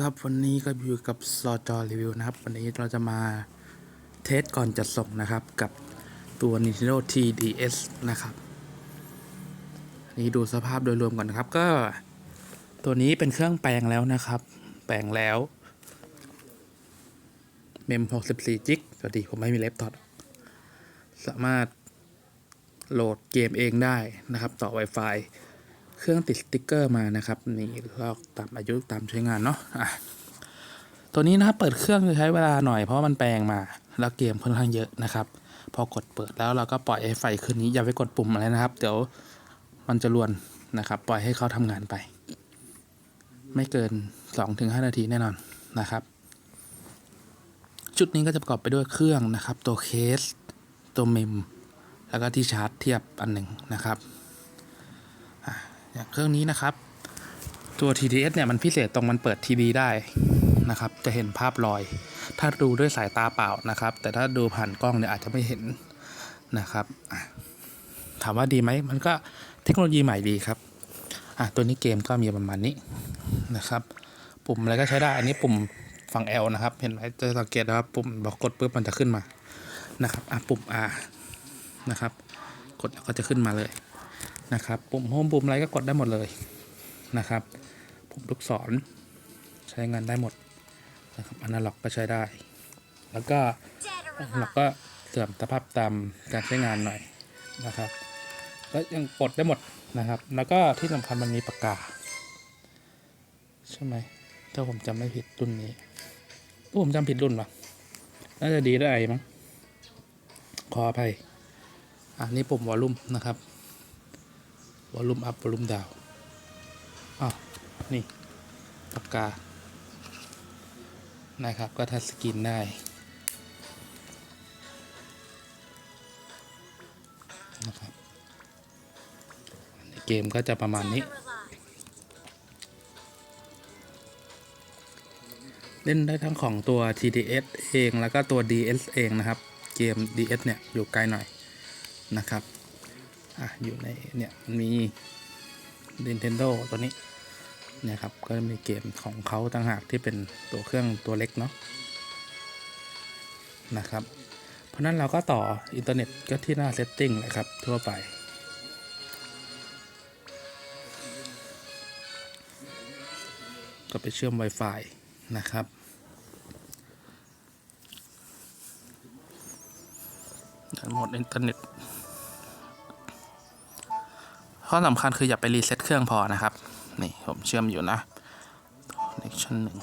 ครับวันนี้ก็อยู่กับซอจอรีวิวนะครับ วันนี้เราจะมาเทสก่อนจัดส่งนะครับ กับตัว Nintendo TDS นะครับนี่ดูสภาพโดยรวมก่อนนะครับ ก็ตัวนี้เป็นเครื่องแปลงแล้วนะครับ แปลงแล้วเมม 64 จิกสวัสดีผมไม่มีเล็บทอดสามารถโหลดเกมเองได้นะครับ ต่อ Wi-Fi เครื่องติดสติ๊กเกอร์มานะครับนี่ลอกตามอายุตามใช้งานเนาะะตัวนี้นะครับเปิดเครื่องจะใช้เวลาหน่อยเพราะมันแปลงมา แล้วเกมค่อนข้างเยอะนะครับ พอกดเปิดแล้วเราก็ปล่อยให้ไฟขึ้นนี้อย่าไปกดปุ่มอะไรนะครับ เดี๋ยวมันจะรวนนะครับ ปล่อยให้เขาทำงานไป ไม่เกิน 2-5 นาทีแน่นอนนะครับ ชุดนี้ก็จะประกอบไปด้วยเครื่องนะครับ ตัวเคส ตัวเมม แล้วก็ที่ชาร์จเทียบอันหนึ่งนะครับ อย่างเครื่องนี้นะครับ ตัว TTS เนี่ยมันพิเศษตรงมันเปิดทีวีได้นะครับ จะเห็นภาพลอย ถ้าดูด้วยสายตาเปล่านะครับ แต่ถ้าดูผ่านกล้องเนี่ยอาจจะไม่เห็นนะครับถามว่าดีไหมมันก็เทคโนโลยีใหม่ดีครับอะตัวนี้เกมก็มีประมาณนี้นะครับ ปุ่มอะไรก็ใช้ได้ อันนี้ปุ่มฝั่ง L นะครับ เห็นไหมจะสังเกตนะครับปุ่มบอกกดปุ๊บมันจะขึ้นมานะครับอะปุ่ม R นะครับ กดแล้วก็จะขึ้นมาเลย นะครับปุ่มโฮมปุ่มอะไรก็กดได้หมดเลยนะครับปุ่มลูกศรใช้งานได้หมดนะครับอนาล็อกก็ใช้ได้ แล้วก็อนาล็อกก็เสื่อมสภาพตามการใช้งานหน่อยนะครับก็ยังกดได้หมดนะครับ แล้วก็ที่สำคัญมันมีปากกาใช่ไหมถ้าผมจำไม่ผิดรุ่นนี้ถ้าผมจำผิดรุ่นปะน่าจะดีได้มั้งขออภัย อะนี่ปุ่มวอลลุ่มนะครับ วอลลุ่มอัพวอลลุ่มดาวอ้าวนี่ปากกา นะครับ ก็ทัชสกรีนได้นะครับในเกมก็จะประมาณนี้ เล่นได้ทั้งของตัว TDS เองแล้วก็ตัว DS เองนะครับ เกม DS เนี่ย อยู่ไกลหน่อยนะครับ อะอยู่ในเนี่ยมันมี Nintendo ตัวนี้เนี่ยครับก็มีเกมของเขาต่างหากที่เป็นตัวเครื่องตัวเล็กเนาะนะครับ เพราะนั้นเราก็ต่ออินเทอร์เน็ตก็ที่หน้าเซตติ้งเลยครับทั่วไป ก็ไปเชื่อม Wi-Fi นะครับหมดอินเทอร์เน็ต ข้อสำคัญคืออย่าไปรีเซ็ตเครื่องพอนะครับ นี่ผมเชื่อมอยู่นะ connection หนึ่ง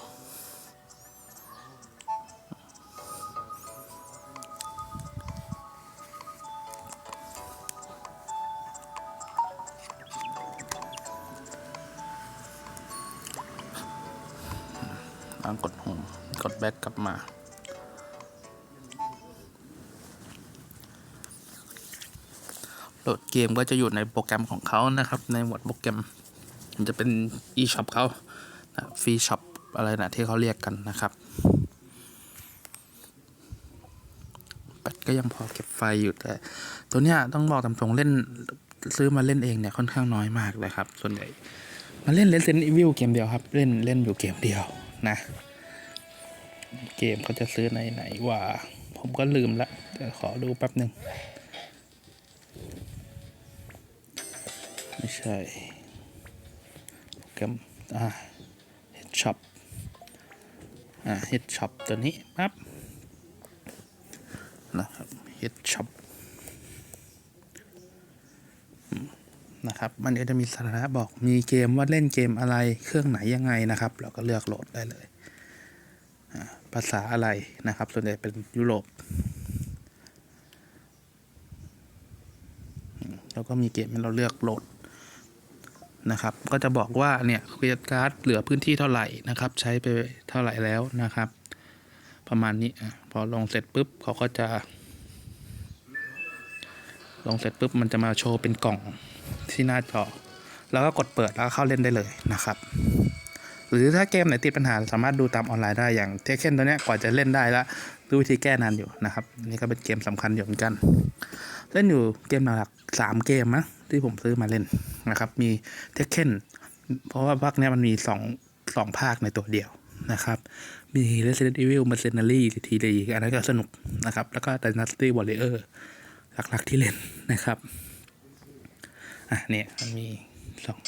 ลองกดโฮมกดแบ็กกลับมา โหลดเกมก็จะอยู่ในโปรแกรมของเขานะครับ ในหมวดโปรแกรม มันจะเป็น e-shop เขาฟรีช็อปอะไรนะที่เขาเรียกกันนะครับแบตก็ยังพอเก็บไฟอยู่แต่ ตัวเนี้ยต้องบอกตามตรงเล่นซื้อมาเล่นเองเนี่ยค่อนข้างน้อยมากเลยครับ ส่วนใหญ่มาเล่น Resident Evil เกมเดียวครับ เล่นเล่นอยู่เกมเดียวนะ เกมเขาจะซื้อในไหนว่า ผมก็ลืมละเดี๋ยวขอดูแป๊บหนึ่ง ไม่ใช่โปรแกรมอ่า Head Shop อ่า Head Shop ตัวนี้ปั๊บนะครับ Head Shop อืมนะครับ มันก็จะมีสถานะบอกมีเกมว่าเล่นเกมอะไรเครื่องไหนยังไงนะครับ เราก็เลือกโหลดได้เลย ภาษาอะไรนะครับ ส่วนใหญ่เป็นยุโรป แล้วก็มีเกมให้เราเลือกโหลด นะครับ ก็จะบอกว่าเนี่ยเครดิตการ์ดเหลือพื้นที่เท่าไหร่นะครับ ใช้ไปเท่าไหร่แล้วนะครับ ประมาณนี้พอลงเสร็จปุ๊บเขาก็จะ ลงเสร็จปุ๊บมันจะมาโชว์เป็นกล่องที่หน้าจอ แล้วก็กดเปิดแล้วเข้าเล่นได้เลยนะครับ หรือถ้าเกมไหนติดปัญหาสามารถดูตามออนไลน์ได้อย่างเทคเคนตัวเนี้ยกว่าจะเล่นได้ล้วดูวิธีแก้นานอยู่นะครับ นี่ก็เป็นเกมสำคัญอยู่เหมือนกัน เล่นอยู่เกมหลักสามเกมนะ ที่ผมซื้อมาเล่นนะครับ มีเทคเคนเพราะว่าภาคนี้มันมีสองสองภาคในตัวเดียวนะครับ มี Resident Evil Mercenary ทีดีอันนั้นก็สนุกนะครับ แล้วก็ Dynasty Warrior หลักๆที่เล่นนะครับ อะเนี่ยมันมีสอง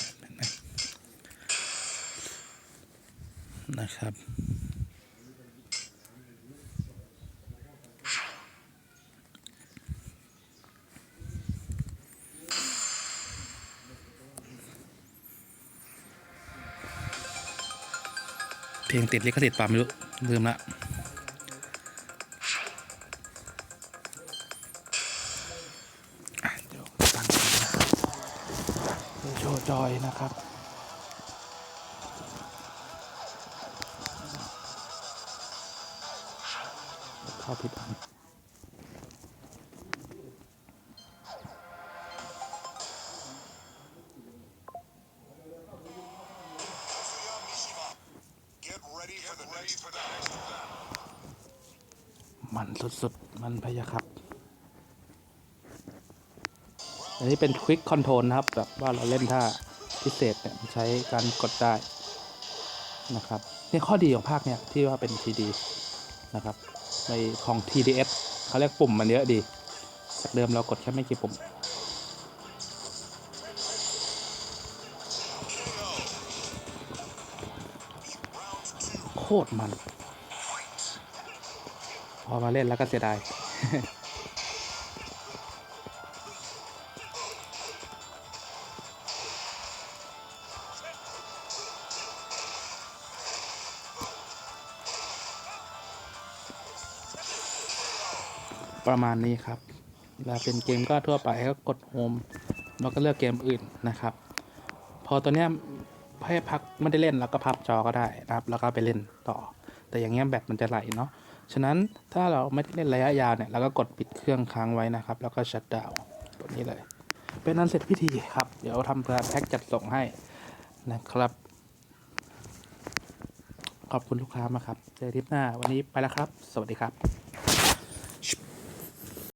นะครับ เพลงติดลิขสิทธิ์ป่าไม่รู้ลืมละโชว์จอยนะครับเข้าผิดอัน มันสุดๆ มันพยาครับ อันนี้เป็นควิกคอนโทรลนะครับ แบบว่าเราเล่นท่าพิเศษเนี่ยใช้การกดได้นะครับนี่ข้อดีของภาคเนี่ยที่ว่าเป็น TD นะครับในของ TDS เขาเรียกปุ่มมันเยอะดี จากเดิมเรากดแค่ไม่กี่ปุ่ม โคตรมัน พอมาเล่นแล้วก็เสียดายประมาณนี้ครับเวลาเป็นเกมก็ทั่วไปก็กดโฮมแล้วก็เลือกเกมอื่นนะครับ พอตัวเนี้ย ให้พักไม่ได้เล่นแล้วก็พับจอก็ได้นะครับแล้วก็ไปเล่นต่อ แต่อย่างเงี้ยแบตมันจะไหลเนาะฉะนั้นถ้าเราไม่ได้เล่นระยะยาวเนี่ยเราก็กดปิดเครื่องค้างไว้นะครับ แล้วก็ชัดดาวตัวนี้เลย เป็นนั้นเสร็จพิธีครับ เดี๋ยวทำการแพ็กจัดส่งให้นะครับ ขอบคุณลูกค้ามากครับเจอทริปหน้าวันนี้ไปแล้วครับ สวัสดีครับ